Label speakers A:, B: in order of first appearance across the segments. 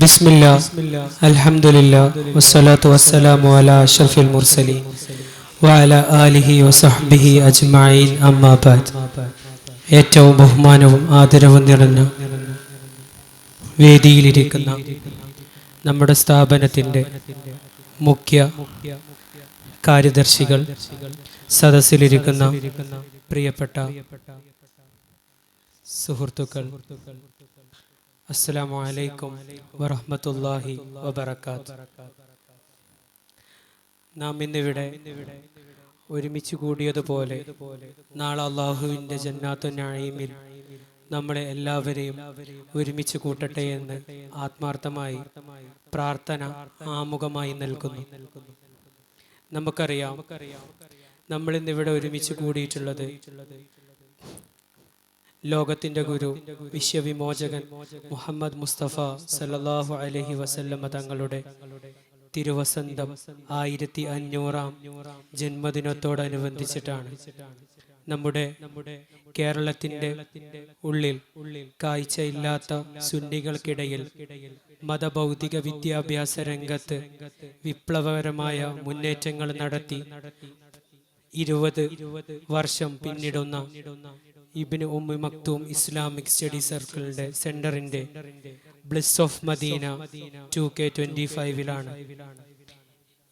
A: بسم الله الحمد لله والصلاة والسلام على أشرف المرسلين وعلى آله وصحبه أجمعين أما بعد ഏറ്റവും ബഹുമാനവും ആദരവും നിറഞ്ഞ വേദിയിലിരിക്കുന്ന നമ്മുടെ സ്ഥാപനത്തിൻ്റെ മുഖ്യ കാര്യദർശികൾ സദസ്സിലിരിക്കുന്ന പ്രിയപ്പെട്ട സുഹൃത്തുക്കൾ അസ്സലാമു അലൈക്കും വറഹ്മത്തുള്ളാഹി വബറകാത്ത്. നാം ഇന്നിവിടെ ഒരുമിച്ച് കൂടിയതുപോലെ നാളെ അള്ളാഹുവിന്റെ ജന്നാത്തു നായിമിൽ നമ്മളെ എല്ലാവരെയും ഒരുമിച്ച് കൂട്ടട്ടെ എന്ന് ആത്മാർത്ഥമായി പ്രാർത്ഥന ആമുഖമായി നൽകുന്നു. നമുക്കറിയാം നമ്മളിന്നിവിടെ ഒരുമിച്ച് കൂടിയിട്ടുള്ളത് ലോകത്തിന്റെ ഗുരു വിശ്വവിമോചകൻ മുഹമ്മദ് മുസ്തഫ സല്ലാഹു അലഹി വസല്ലമ തങ്ങളുടെ തിരുവസന്തം ആയിരത്തി അഞ്ഞൂറാം ജന്മദിനത്തോടനുബന്ധിച്ചിട്ടാണ്. നമ്മുടെ കേരളത്തിന്റെ ഉള്ളിൽ കാഴ്ചയില്ലാത്ത സുന്നികൾക്കിടയിൽ മതഭൗതിക വിദ്യാഭ്യാസ രംഗത്ത് വിപ്ലവകരമായ മുന്നേറ്റങ്ങൾ നടത്തി ഇരുപത് വർഷം പിന്നിടുന്ന ഇബിന് ഉമ്മി മക്തൂം ഇസ്ലാമിക് സ്റ്റഡി സർക്കിളിന്റെ സെന്ററിന്റെ bliss of Madina two K twenty ഫൈവിലാണ്.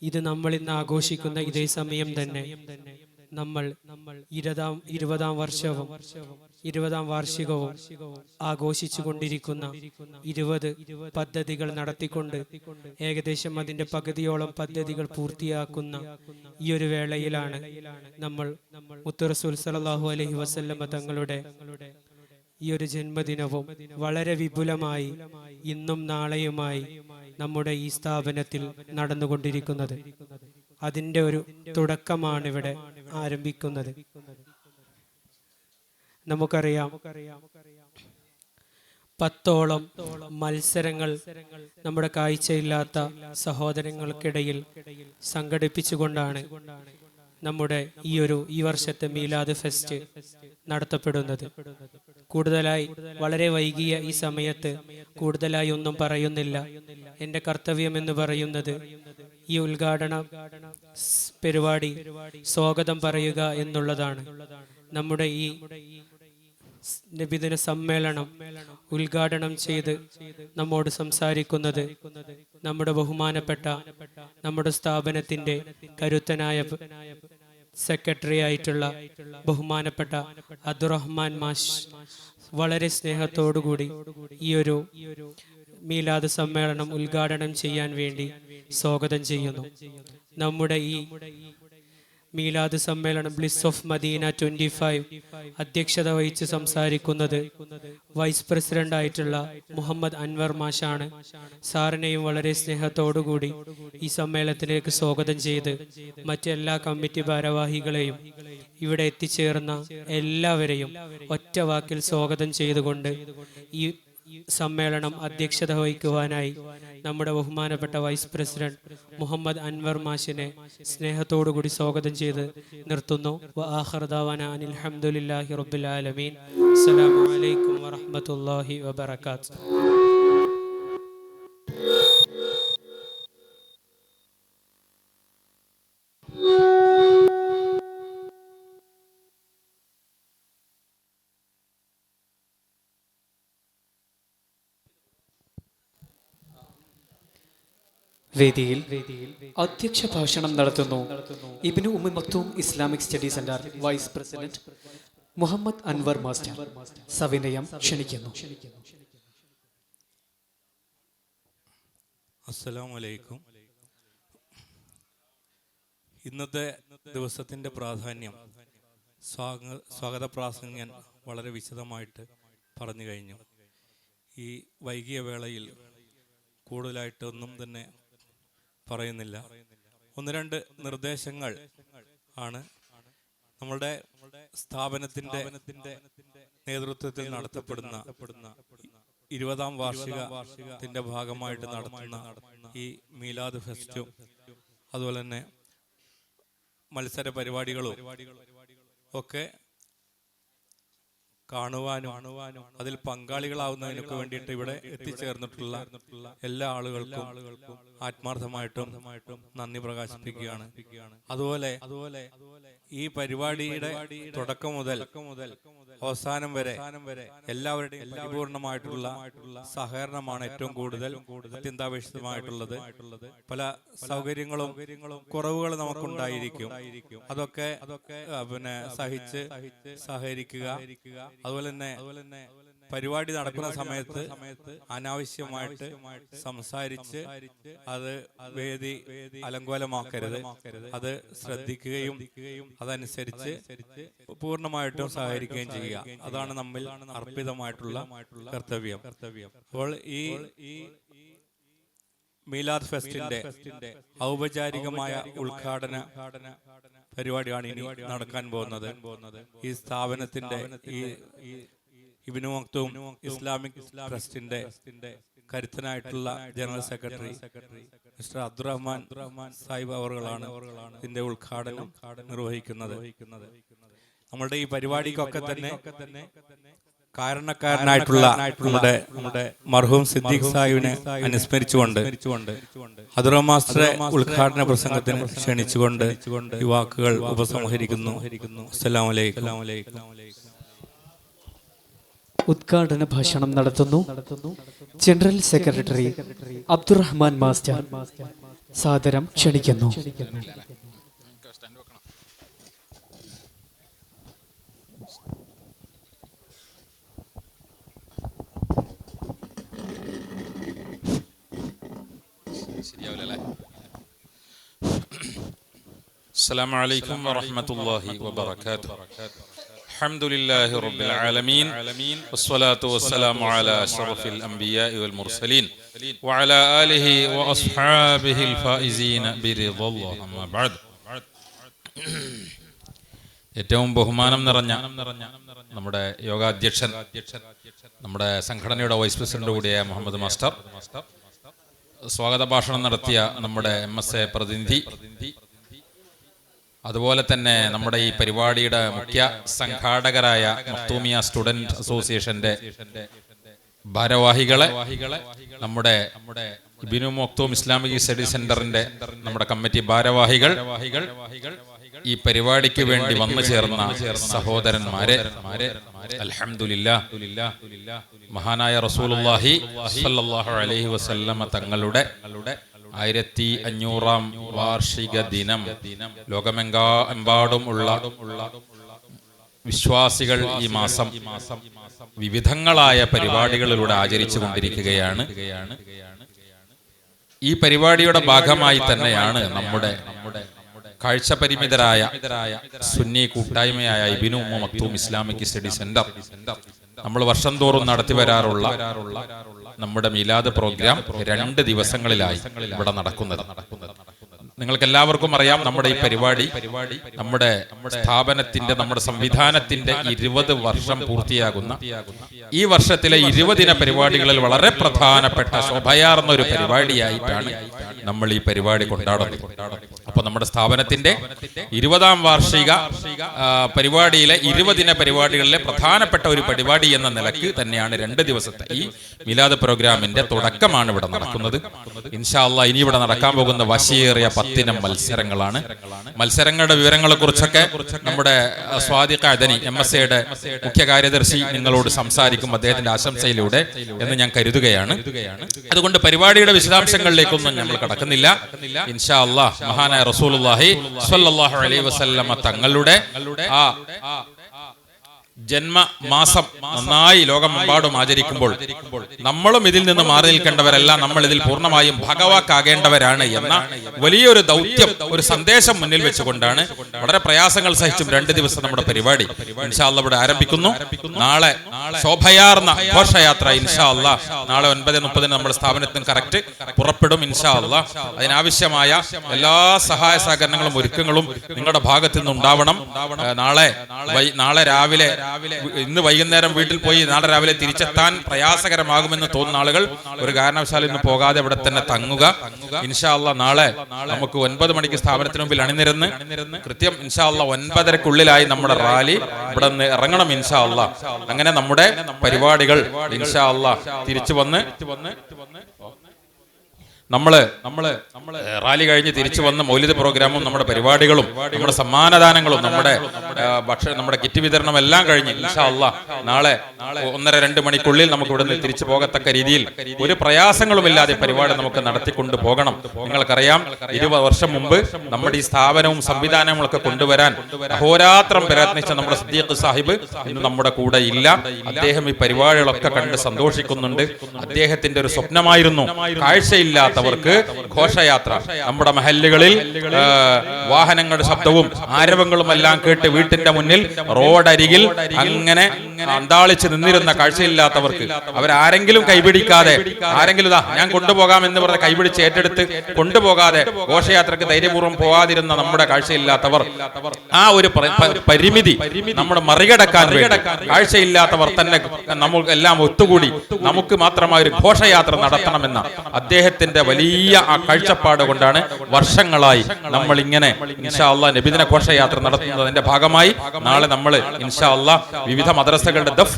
A: ഇത് നമ്മൾ ഇന്ന് ആഘോഷിക്കുന്ന ഇതേ സമയം തന്നെ നമ്മൾ ഇരുപതാം ഇരുപതാം വർഷവും ഇരുപതാം വാർഷികവും ആഘോഷിച്ചു കൊണ്ടിരിക്കുന്ന ഇരുപത് പദ്ധതികൾ നടത്തിക്കൊണ്ട് ഏകദേശം അതിന്റെ പകുതിയോളം പദ്ധതികൾ പൂർത്തിയാക്കുന്ന ഈ ഒരു വേളയിലാണ് നമ്മൾ മുത്തുറസൂൽ സലാഹു അലഹി വസല്ലമ തങ്ങളുടെ ഈ ഒരു ജന്മദിനവും വളരെ വിപുലമായി ഇന്നും നാളെയുമായി നമ്മുടെ ഈ സ്ഥാപനത്തിൽ നടന്നുകൊണ്ടിരിക്കുന്നത്. അതിന്റെ ഒരു തുടക്കമാണ് ഇവിടെ ആരംഭിക്കുന്നത്. നമുക്കറിയാം. പത്തോളം മത്സരങ്ങൾ നമ്മുടെ കാഴ്ചയില്ലാത്ത സഹോദരങ്ങൾക്കിടയിൽ സംഘടിപ്പിച്ചുകൊണ്ടാണ് നമ്മുടെ ഈ ഒരു ഈ വർഷത്തെ മീലാദ് ഫെസ്റ്റ് നടത്തപ്പെടുന്നത്. കൂടുതലായി വളരെ വൈകിയ ഈ സമയത്ത് കൂടുതലായി ഒന്നും പറയുന്നില്ല. എന്റെ കർത്തവ്യം എന്ന് പറയുന്നത് ഈ ഉദ്ഘാടന പരിപാടി സ്വാഗതം പറയുക എന്നുള്ളതാണ്. നമ്മുടെ ഈ നബിദിന സമ്മേളനം ഉദ്ഘാടനം ചെയ്ത് നമ്മോട് സംസാരിക്കുന്നത് നമ്മുടെ ബഹുമാനപ്പെട്ട നമ്മുടെ സ്ഥാപനത്തിന്റെ കരുത്തനായ സെക്രട്ടറി ആയിട്ടുള്ള ബഹുമാനപ്പെട്ട അബ്ദുറഹ്മാൻ മാഷ് വളരെ സ്നേഹത്തോടുകൂടി ഈ ഒരു മീലാദ് സമ്മേളനം ഉദ്ഘാടനം ചെയ്യാൻ വേണ്ടി സ്വാഗതം ചെയ്യുന്നു. നമ്മുടെ ഈ മീലാദ് സമ്മേളനം bliss of Madina twenty five അധ്യക്ഷത വഹിച്ച് സംസാരിക്കുന്നത് വൈസ് പ്രസിഡന്റ് ആയിട്ടുള്ള മുഹമ്മദ് അൻവർ മാഷാണ്. സാറിനെയും വളരെ സ്നേഹത്തോടുകൂടി ഈ സമ്മേളനത്തിലേക്ക് സ്വാഗതം ചെയ്ത് മറ്റെല്ലാ കമ്മിറ്റി ഭാരവാഹികളെയും ഇവിടെ എത്തിച്ചേർന്ന എല്ലാവരെയും ഒറ്റ വാക്കിൽ സ്വാഗതം ചെയ്തുകൊണ്ട് ഈ സമ്മേളനം അധ്യക്ഷത വഹിക്കുവാനായി നമ്മുടെ ബഹുമാനപ്പെട്ട വൈസ് പ്രസിഡന്റ് മുഹമ്മദ് അൻവർ മാഷിനെ സ്നേഹത്തോടുകൂടി സ്വാഗതം ചെയ്ത് നിർത്തുന്നു. വആഖിറുദാവാന അനിൽ ഹംദുലില്ലാഹി റബ്ബിൽ ആലമീൻ.
B: വേദിയിൽ അധ്യക്ഷ ഭാഷണം നടത്തുന്നു. Ibnu Ummi Maktoom Islamic study centre vice president Muhammad Anwar master സവിനയം ക്ഷണിക്കുന്നു.
C: അസ്സലാമു അലൈക്കും ഇന്നത്തെ ദിവസത്തിന്റെ പ്രാധാന്യം സ്വാഗത സ്വാഗത ഞാൻ വളരെ വിശദമായിട്ട് പറഞ്ഞു കഴിഞ്ഞു. ഈ വൈകിയ വേളയിൽ കൂടുതലായിട്ട് ഒന്നും തന്നെ പറയുന്നില്ല. ഒന്ന് രണ്ട് നിർദ്ദേശങ്ങൾ ആണ് നമ്മളുടെ സ്ഥാപനത്തിന്റെ നേതൃത്വത്തിൽ നടത്തപ്പെടുന്ന ഇരുപതാം വാർഷികത്തിന്റെ ഭാഗമായിട്ട് നടത്തുന്ന ഈ മീലാദ് ഫെസ്റ്റും അതുപോലെ തന്നെ മത്സര പരിപാടികളും ഒക്കെ കാണുവാനും അതിൽ പങ്കാളികളാവുന്നതിനൊക്കെ വേണ്ടിയിട്ട് ഇവിടെ എത്തിച്ചേർന്നിട്ടുള്ള എല്ലാ ആളുകൾക്കും ആത്മാർത്ഥമായിട്ടും നന്ദി പ്രകാശിപ്പിക്കുകയാണ്. അതുപോലെ അതുപോലെ ഈ പരിപാടിയുടെ തുടക്കം മുതൽ മുതൽ അവസാനം വരെ എല്ലാവരുടെയും പരിപൂർണമായിട്ടുള്ള സഹകരണമാണ് ഏറ്റവും കൂടുതൽ അത്യന്താപേക്ഷിതമായിട്ടുള്ളത്. പല സൗകര്യങ്ങളും കുറവുകൾ നമുക്കുണ്ടായിരിക്കും. അതൊക്കെ അതൊക്കെ പിന്നെ സഹിച്ച് സഹകരിക്കുക. അതുപോലെ തന്നെ പരിപാടി നടക്കുന്ന സമയത്ത് അനാവശ്യമായിട്ട് സംസാരിച്ച് അത് വേദി അലങ്കോലമാക്കരുത്. അത് ശ്രദ്ധിക്കുകയും അതനുസരിച്ച് പൂർണമായിട്ടും സഹകരിക്കുകയും ചെയ്യുക. അതാണ് നമ്മിൽ അർപ്പിതമായിട്ടുള്ള കർത്തവ്യം. കർത്തവ്യം. അപ്പോൾ ഈ ഈ മീലാദ് ഫെസ്റ്റിന്റെ ഔപചാരികമായ ഉദ്ഘാടന പരിപാടിയാണ് ഇനി നടക്കാൻ പോകുന്നത്. ഈ സ്ഥാപനത്തിന്റെ ഈ ഇബിനു മക്തൂം ഇസ്ലാമിക് ട്രസ്റ്റിന്റെ കരുത്തനായിട്ടുള്ള general secretary mister Abdurahman Sahib അവറുകളാണ് ഇതിന്റെ ഉദ്ഘാടനം നിർവഹിക്കുന്നത്. നമ്മളുടെ ഈ പരിപാടിക്കൊക്കെ തന്നെ കാരണക്കാരനായിട്ടുള്ള നമ്മുടെ നമ്മുടെ മർഹൂം സിദ്ദീഖ് സാഹിബിനെ അനുസ്മരിച്ചുകൊണ്ട് അതുറ മാസ്റ്ററെ ഉദ്ഘാടന പ്രസംഗത്തിന് ക്ഷണിച്ചുകൊണ്ട് യുവാക്കുകൾ വാക്കുകൾ ഉപസംഹരിക്കുന്നു. അസ്സലാമു അലൈക്കും.
B: ഉദ്ഘാടന ഭാഷണം നടത്തുന്നു ജനറൽ സെക്രട്ടറി അബ്ദുറഹ്മാൻ മാസ്റ്റർ. സാദരം ക്ഷണിക്കുന്നു.
D: السلام عليكم ورحمة الله وبركاته الحمد لله رب العالمين والصلاة والسلام على أشرف الأنبياء والمرسلين وعلى آله وأصحابه الفائزين برضا الله أما بعد ഏറ്റവും ബഹുമാനം നിറഞ്ഞ നമ്മുടെ യോഗാധ്യക്ഷൻ നമ്മുടെ സംഘടനയുടെ വൈസ് പ്രസിഡന്റ് കൂടിയായ മുഹമ്മദ് മാസ്റ്റർ സ്വാഗത ഭാഷണം നടത്തിയ നമ്മുടെ എം എസ് എ പ്രതിനിധി അതുപോലെ തന്നെ നമ്മുടെ ഈ പരിപാടിയുടെ മുഖ്യ സംഘാടകരായ മക്തൂമിയ സ്റ്റുഡന്റ് അസോസിയേഷന്റെ ഭാരവാഹികളെ നമ്മുടെ നമ്മുടെ ബിനു മൊക്തൂം ഇസ്ലാമിക് സ്റ്റഡി സെന്ററിന്റെ നമ്മുടെ കമ്മിറ്റി ഭാരവാഹികൾ ഈ പരിപാടിക്ക് വേണ്ടി വന്നു ചേർന്ന സഹോദരന്മാരെ മഹാനായ സ്വല്ലല്ലാഹു അലൈഹി വസല്ലമ തങ്ങളുടെ ആയിരത്തി അഞ്ഞൂറാം വാർഷിക ദിനം. ലോകമെങ്കാ എമ്പാടും ഉള്ള വിശ്വാസികൾ ഈ മാസം വിവിധങ്ങളായ പരിപാടികളിലൂടെ ആചരിച്ചു കൊണ്ടിരിക്കുകയാണ്. ഈ പരിപാടിയുടെ ഭാഗമായി തന്നെയാണ് നമ്മുടെ കാഴ്ച പരിമിതരായ സുന്നി കൂട്ടായ്മയായ Ibnu Maktoom Islamic study centre. നമ്മൾ വർഷം തോറും നടത്തി വരാറുള്ള നമ്മുടെ മിലാദ് പ്രോഗ്രാം രണ്ട് ദിവസങ്ങളിലായി ഇവിടെ നടക്കുന്നത്. നിങ്ങൾക്ക് എല്ലാവർക്കും അറിയാം നമ്മുടെ ഈ പരിപാടി നമ്മുടെ സ്ഥാപനത്തിന്റെ നമ്മുടെ സംവിധാനത്തിന്റെ ഇരുപത് വർഷം പൂർത്തിയാകുന്ന ഈ വർഷത്തിലെ ഇരുപതിന പരിപാടികളിൽ വളരെ പ്രധാനപ്പെട്ട ശോഭയാർന്ന ഒരു പരിപാടിയായിട്ടാണ് നമ്മൾ ഈ പരിപാടി കൊണ്ടാടുന്നത്. അപ്പൊ നമ്മുടെ സ്ഥാപനത്തിന്റെ ഇരുപതാം വാർഷിക പരിപാടിയിലെ ഇരുപതിന പരിപാടികളിലെ പ്രധാനപ്പെട്ട ഒരു പരിപാടി എന്ന നിലയ്ക്ക് തന്നെയാണ് രണ്ട് ദിവസത്തെ ഈ മിലാദ് പ്രോഗ്രാമിന്റെ തുടക്കമാണ് ഇവിടെ നടക്കുന്നത്. ഇൻഷാല്ല ഇനി ഇവിടെ നടക്കാൻ പോകുന്ന വശിയേറിയ പത്തിനം മത്സരങ്ങളാണ്. മത്സരങ്ങളുടെ വിവരങ്ങളെ കുറിച്ചൊക്കെ നമ്മുടെ സ്വാദിഖ് അദനി എം എസ് എയുടെ മുഖ്യ കാര്യദർശി നിങ്ങളോട് സംസാരിക്കും. അദ്ദേഹത്തിന്റെ ആശംസയിലൂടെ എന്ന് ഞാൻ കരുതുകയാണ്. അതുകൊണ്ട് പരിപാടിയുടെ വിശദാംശങ്ങളിലേക്കൊന്നും നമ്മൾ കടക്കുന്നില്ല. ഇൻഷാ അല്ലാഹ് മഹാനായ റസൂലുള്ളാഹി സ്വല്ലല്ലാഹു അലൈഹി വസല്ലമ തങ്ങളുടെ ആ ജന്മമാസം നന്നായി ലോകമെമ്പാടും ആചരിക്കുമ്പോൾ നമ്മളും ഇതിൽ നിന്ന് മാറി നിൽക്കേണ്ടവരല്ല നമ്മൾ ഇതിൽ പൂർണമായും ഭഗവാക്കാകേണ്ടവരാണ് എന്ന വലിയൊരു ദൗത്യം ഒരു സന്ദേശം മുന്നിൽ വെച്ചുകൊണ്ടാണ് വളരെ പ്രയാസങ്ങൾ സഹിച്ചും രണ്ട് ദിവസം നമ്മുടെ പരിപാടി. ഇൻഷാ അല്ലാ ഇവിടെ ആരംഭിക്കുന്നു. നാളെ ശോഭയാർന്ന ഘോഷയാത്ര ഇൻഷാ അല്ലാ നാളെ ഒൻപത് മുപ്പതിന് നമ്മുടെ സ്ഥാപനത്തിന് കറക്റ്റ് പുറപ്പെടും ഇൻഷാ അല്ലാ അതിനാവശ്യമായ എല്ലാ സഹായ സഹകരണങ്ങളും ഒരുക്കങ്ങളും നിങ്ങളുടെ ഭാഗത്തു നിന്ന് ഉണ്ടാവണം നാളെ നാളെ രാവിലെ ഇന്ന് വൈകുന്നേരം വീട്ടിൽ പോയി നാളെ രാവിലെ തിരിച്ചെത്താൻ പ്രയാസകരമാകുമെന്ന് തോന്നുന്ന ആളുകൾ ഒരു കാരണവശാലും ഇന്ന് പോകാതെ ഇവിടെ തന്നെ തങ്ങുക. ഇൻഷാല്ല നാളെ നമുക്ക് ഒൻപത് മണിക്ക് സ്ഥാപനത്തിന് മുമ്പിൽ അണിനിരന്ന് കൃത്യം ഇൻഷാല്ല ഒൻപതരക്കുള്ളിലായി നമ്മുടെ റാലി ഇവിടെ നിന്ന് ഇറങ്ങണം ഇൻഷാല്ല അങ്ങനെ നമ്മുടെ പരിപാടികൾ ഇൻഷാ വന്ന് തിരിച്ചു വന്ന് നമ്മൾ നമ്മൾ നമ്മൾ. റാലി കഴിഞ്ഞ് തിരിച്ചു വന്ന മൗലിക പ്രോഗ്രാമും നമ്മുടെ പരിപാടികളും നമ്മുടെ സമ്മാനദാനങ്ങളും നമ്മുടെ ഭക്ഷണം നമ്മുടെ കിറ്റ് വിതരണം എല്ലാം കഴിഞ്ഞ് അല്ലാ നാളെ ഒന്നര രണ്ട് മണിക്കുള്ളിൽ നമുക്ക് ഇവിടുന്ന് തിരിച്ചു പോകത്തക്ക രീതിയിൽ ഒരു പ്രയാസങ്ങളും ഇല്ലാതെ പരിപാടി നമുക്ക് നടത്തിക്കൊണ്ട് പോകണം. നിങ്ങൾക്കറിയാം ഇരുപത് വർഷം മുമ്പ് നമ്മുടെ ഈ സ്ഥാപനവും സംവിധാനവും ഒക്കെ കൊണ്ടുവരാൻ അഹോരാത്രം പ്രയത്നിച്ച നമ്മുടെ സിദ്ദീഖ് സാഹിബ് ഇന്ന് നമ്മുടെ കൂടെ ഇല്ല. അദ്ദേഹം ഈ പരിപാടികളൊക്കെ കണ്ട് സന്തോഷിക്കുന്നുണ്ട്. അദ്ദേഹത്തിന്റെ ഒരു സ്വപ്നമായിരുന്നു. കാഴ്ചയില്ലാത്തവർക്ക് ഘോഷയാത്ര. നമ്മുടെ മഹല്ലുകളിൽ വാഹനങ്ങളുടെ ശബ്ദവും ആരവങ്ങളും എല്ലാം കേട്ട് വീട്ടിന്റെ മുന്നിൽ റോഡരികിൽ അങ്ങനെ അന്താളിച്ച് നിന്നിരുന്ന കാഴ്ചയില്ലാത്തവർക്ക് അവരാരെങ്കിലും കൈപിടിക്കാതെ ആരെങ്കിലും ഇതാ ഞാൻ കൊണ്ടുപോകാം എന്ന് പറഞ്ഞ് കൈപിടിച്ച് ഏറ്റെടുത്ത് കൊണ്ടുപോകാതെ ഘോഷയാത്രക്ക് ധൈര്യപൂർവം പോകാതിരുന്ന നമ്മുടെ കാഴ്ചയില്ലാത്തവർ ആ ഒരു പരിമിതി നമ്മുടെ മറികടക്കാൻ കാഴ്ചയില്ലാത്തവർ തന്നെ നമുക്ക് എല്ലാം ഒത്തുകൂടി നമുക്ക് മാത്രമായ ഒരു ഘോഷയാത്ര നടത്തണമെന്ന അദ്ദേഹത്തിന്റെ വലിയ ആ കാഴ്ചപ്പാട് കൊണ്ടാണ് വർഷങ്ങളായി നമ്മൾ ഇങ്ങനെ ഇൻഷാ അള്ളാ നബിദിന ഘോഷയാത്ര നടത്തുന്നതിന്റെ ഭാഗമായി നാളെ നമ്മൾ ഇൻഷാ അള്ളാ വിവിധ മദ്രസകളുടെ ദഫ്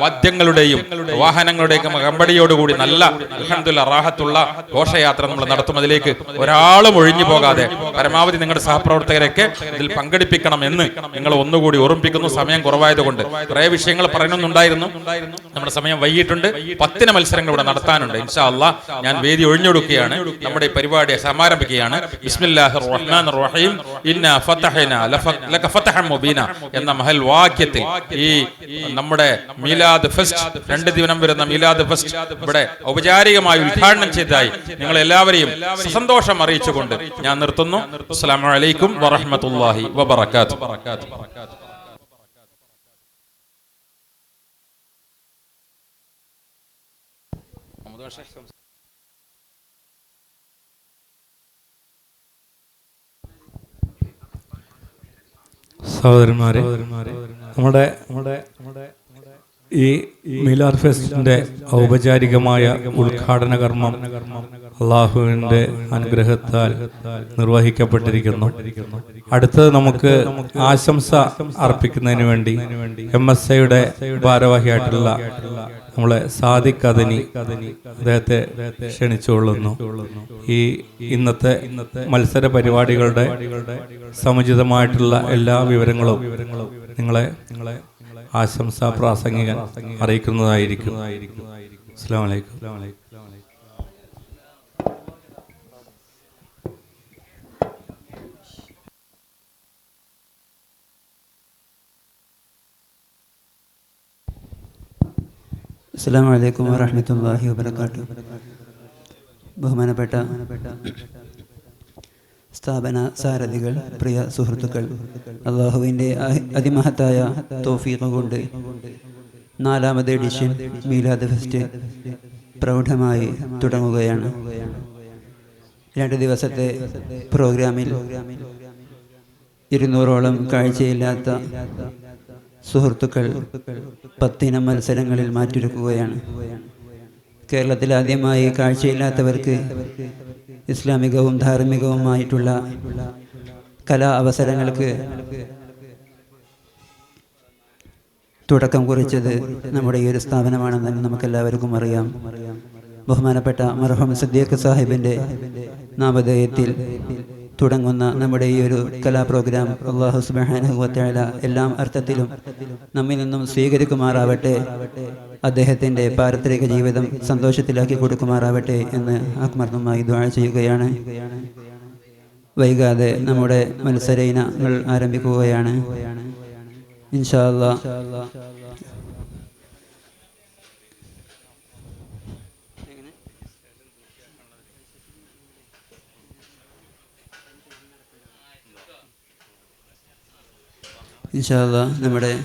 D: വാദ്യങ്ങളുടെയും വാഹനങ്ങളുടെയും കമ്പടിയോടുകൂടി നല്ല അൽഹംദുലില്ലാഹ് റാഹത്തുള്ള ഘോഷയാത്ര നമ്മൾ നടത്തും. അതിലേക്ക് ഒരാളും ഒഴിഞ്ഞു പോകാതെ പരമാവധി നിങ്ങളുടെ സഹപ്രവർത്തകരൊക്കെ ഇതിൽ പങ്കെടുപ്പിക്കണം എന്ന് നിങ്ങൾ ഒന്നുകൂടി ഓർമ്മിപ്പിക്കുന്നു. സമയം കുറവായതുകൊണ്ട് കുറെ വിഷയങ്ങൾ പറയണമെന്നുണ്ടായിരുന്നു. നമ്മുടെ സമയം വൈകിട്ടുണ്ട് പത്തിന് മത്സരങ്ങൾ ഇവിടെ നടത്താനുണ്ട്. ഇൻഷാ അള്ളാ ഞാൻ വേദി ഒഴിഞ്ഞൊടുക്കുകയാണ്. നമ്മുടെ പരിപാടി സമാരംഭിക്കുകയാണ്. ബിസ്മില്ലാഹിർ റഹ്മാനിർ റഹീം ഇന്നാ ഫതഹന ലക ഫതഹ മുബീന എന്ന മഹൽ വാക്യത്തിൽ ഈ നമ്മുടെ മീലാദ് ഫെസ്റ്റ് രണ്ട് ദിനം വരുന്ന മീലാദ് ഫെസ്റ്റ് ഇവിടെ ഔപചാരികമായി ഉദ്ഘാടനം ചെയ്തതായി നിങ്ങൾ എല്ലാവരെയും സന്തോഷം അറിയിച്ചുകൊണ്ട് ഞാൻ നിർത്തുന്നു. അസ്സലാമു അലൈക്കും വറഹ്മത്തുള്ളാഹി വബറകാതുഹു.
C: സഹോദരന്മാരെ നമ്മുടെ നമ്മുടെ ഈ മീലാർ ഫെസ്റ്റിന്റെ ഔപചാരികമായ ഉദ്ഘാടന കർമ്മം അള്ളാഹുവിന്റെ അനുഗ്രഹത്താൽ നിർവഹിക്കപ്പെട്ടിരിക്കുന്നു. അടുത്തത് നമുക്ക് ആശംസ അർപ്പിക്കുന്നതിന് വേണ്ടി എം എസ് ഐയുടെ ഭാരവാഹിയായിട്ടുള്ള നമ്മളെ സാദിഖ് കഥനി അദ്ദേഹത്തെ ക്ഷണിച്ചുകൊള്ളുന്നു. ഈ ഇന്നത്തെ മത്സര പരിപാടികളുടെ സമുചിതമായിട്ടുള്ള എല്ലാ വിവരങ്ങളും നിങ്ങളെ നിങ്ങളെ ആശംസാ പ്രാസംഗികൻ അറിയിക്കുന്നതായിരിക്കും. അസ്സാം വലൈക്കും
E: അസ്സാം വലൈക്കും വാഹമത്തല്ലാഹി വാബർക്കാത്തു ബഹുമാനപ്പെട്ട സ്ഥാപന സാരഥികൾ പ്രിയ സുഹൃത്തുക്കൾ അള്ളാഹുവിന്റെ അതിമഹത്തായ തോഫീഖ കൊണ്ട് നാലാമത് എഡിഷൻ മീലാദ് ഫെസ്റ്റ് പ്രൗഢമായി തുടങ്ങുകയാണ്. രണ്ട് ദിവസത്തെ പ്രോഗ്രാമിൽ ഇരുന്നൂറോളം കാഴ്ചയില്ലാത്ത സുഹൃത്തുക്കൾ പത്തിന മത്സരങ്ങളിൽ മാറ്റിയെടുക്കുകയാണ് കേരളത്തിൽ ആദ്യമായി കാഴ്ചയില്ലാത്തവർക്ക് ഇസ്ലാമികവും ധാർമ്മികവുമായിട്ടുള്ള കലാ അവസരങ്ങൾക്ക് തുടക്കം കുറിച്ചത് നമ്മുടെ ഈ ഒരു സ്ഥാപനമാണെന്ന് തന്നെ നമുക്കെല്ലാവർക്കും അറിയാം. ബഹുമാനപ്പെട്ട മർഹം സദ്ദീഖ് സാഹിബിന്റെ നാമധേയത്തിൽ തുടങ്ങുന്ന നമ്മുടെ ഈ ഒരു കലാ പ്രോഗ്രാം അള്ളാഹു സുബാനുവല എല്ലാം അർത്ഥത്തിലും നമ്മിൽ നിന്നും സ്വീകരിക്കുമാറാവട്ടെ അദ്ദേഹത്തിന്റെ പാരത്രിക ജീവിതം സന്തോഷത്തിലാക്കി കൊടുക്കുമാറാവട്ടെ എന്ന് ആത്മാർത്ഥമായി ദ്വാഴ ചെയ്യുകയാണ്. വൈകാതെ നമ്മുടെ മത്സര ഇനങ്ങൾ ആരംഭിക്കുകയാണ്. ഇൻഷാ അല്ലാ നമ്മുടെ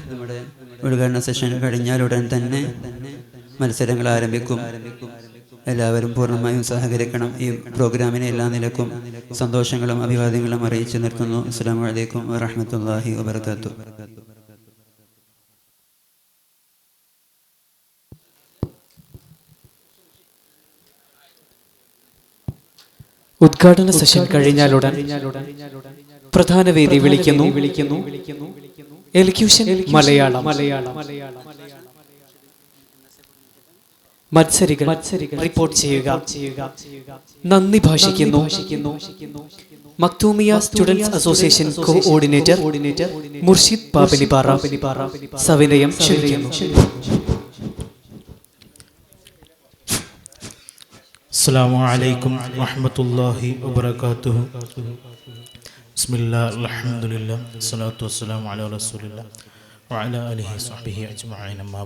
E: ഉദ്ഘാടന സെഷൻ കഴിഞ്ഞാലുടൻ തന്നെ മത്സരങ്ങൾ ആരംഭിക്കും. എല്ലാവരും പൂർണമായും സഹകരിക്കണം. ഈ പ്രോഗ്രാമിനെ എല്ലാ നിലക്കും സന്തോഷങ്ങളും അഭിവാദ്യങ്ങളും അറിയിച്ചു നിർത്തുന്നു. അസ്സാം വലൈക്കും വാഹമത്തല്ലാഹി വാത്തു
B: ഉദ്ഘാടന സെഷൻ കഴിഞ്ഞാലുടൻ പ്രധാന വേദി വിളിക്കുന്നു വിളിക്കുന്നു വിളിക്കുന്നു. എലിക്യൂഷൻ. മലയാളം മലയാളം. മലയാളം. മത്സരികൾ. റിപ്പോർട്ട് ചെയ്യുക. നന്ദി ഭാഷിക്കുന്നു.
F: ഭാഷിക്കുന്നു. Maktoomiya students association coordinator Murshid Pappanippara Pappanippara സവിനയം ക്ഷണിക്കുന്നു. അസ്സാം വലൈക്കും വാഹമത്തല്ലാഹി വാത്തു സ്വലാത്തു അലാ വഅലാ അജ്മഈൻ അമ്മാ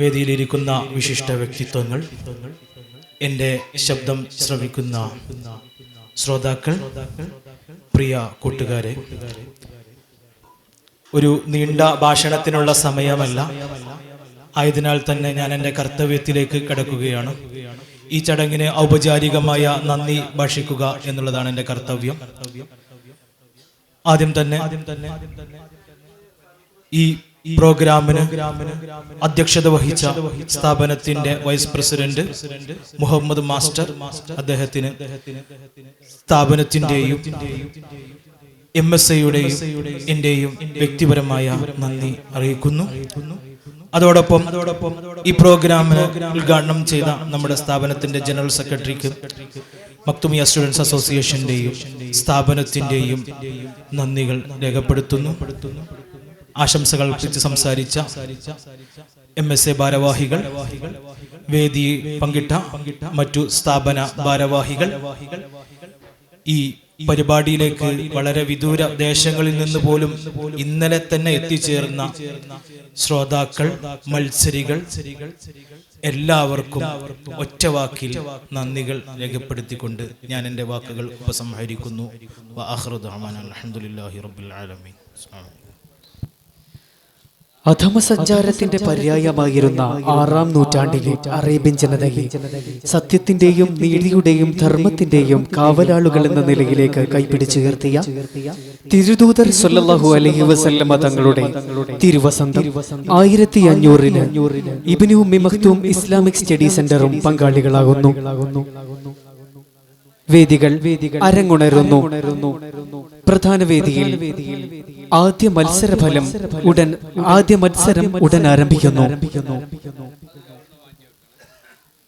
F: വേദിയിലിരിക്കുന്ന വിശിഷ്ട വ്യക്തിത്വങ്ങൾ എന്റെ ശബ്ദം ശ്രവിക്കുന്ന ശ്രോതാക്കൾ പ്രിയ കൂട്ടുകാരെ ഒരു നീണ്ട ഭാഷണത്തിനുള്ള സമയമല്ല. ആയതിനാൽ തന്നെ ഞാൻ എന്റെ കർത്തവ്യത്തിലേക്ക് കടക്കുകയാണ്. ഈ ചടങ്ങിന് ഔപചാരികമായ നന്ദി ഭാഷിക്കുക എന്നുള്ളതാണ് എന്റെ കർത്തവ്യം. ആദ്യം തന്നെ ഈ പ്രോഗ്രാമിന് അധ്യക്ഷത വഹിച്ച സ്ഥാപനത്തിന്റെ വൈസ് പ്രസിഡന്റ് മുഹമ്മദ് മാസ്റ്റർ അദ്ദേഹത്തിന് സ്ഥാപനത്തിന്റെയും എം എസ് എയുടെയും എന്റെയും വ്യക്തിപരമായ നന്ദി അറിയിക്കുന്നു. അതോടൊപ്പം ഈ പ്രോഗ്രാമിന് ഉദ്ഘാടനം ചെയ്ത നമ്മുടെ സ്ഥാപനത്തിന്റെ ജനറൽ സെക്രട്ടറിക്ക് മക്തുമിയ സ്റ്റുഡൻസ് അസോസിയേഷന്റെയും സ്ഥാപനത്തിന്റെയും നന്ദികൾ രേഖപ്പെടുത്തുന്നു. ആശംസകൾ അർപ്പിച്ച് സംസാരിച്ച എം എസ് എ ഭാരവാഹികൾ വേദി പങ്കിട്ട മറ്റു സ്ഥാപന ഭാരവാഹികൾ ഈ പരിപാടിയിലേക്ക് വളരെ വിദൂര ദേശങ്ങളിൽ നിന്ന് പോലും ഇന്നലെ തന്നെ എത്തിച്ചേർന്ന ശ്രോതാക്കൾ മത്സരികൾ എല്ലാവർക്കും ഒറ്റവാക്കിൽ നന്ദികൾ രേഖപ്പെടുത്തിക്കൊണ്ട് ഞാൻ എന്റെ വാക്കുകൾ ഉപസംഹരിക്കുന്നു അലഹമുല്ലാഹി റബ്ബിൽ ആലമീൻ.
B: അധമസഞ്ചാരത്തിന്റെ പര്യായമായിരുന്ന ആറാം നൂറ്റാണ്ടിലെ അറേബ്യൻ ജനതയെ സത്യത്തിന്റെയും നീതിയുടെയും ധർമ്മത്തിന്റെയും കാവലാളുകൾ എന്ന നിലയിലേക്ക് കൈപിടിച്ചുയർത്തിയ തിരുദൂതർ സൊല്ലാഹു അലഹി വസല്ലമ തങ്ങളുടെ തിരുവസന്തം ആയിരത്തി അഞ്ഞൂറിന് ഇബ്നു മിമഖ്തും മഖ്തൂം ഇസ്ലാമിക് സ്റ്റഡി സെന്ററും പങ്കാളികളാകുന്നു. വേദികൾ അരങ്ങുണരുന്നു. പ്രധാന വേദിയിൽ ആദ്യ മത്സരഫലം ഉടൻ ആദ്യ മത്സരം ഉടൻ ആരംഭിക്കുന്നു.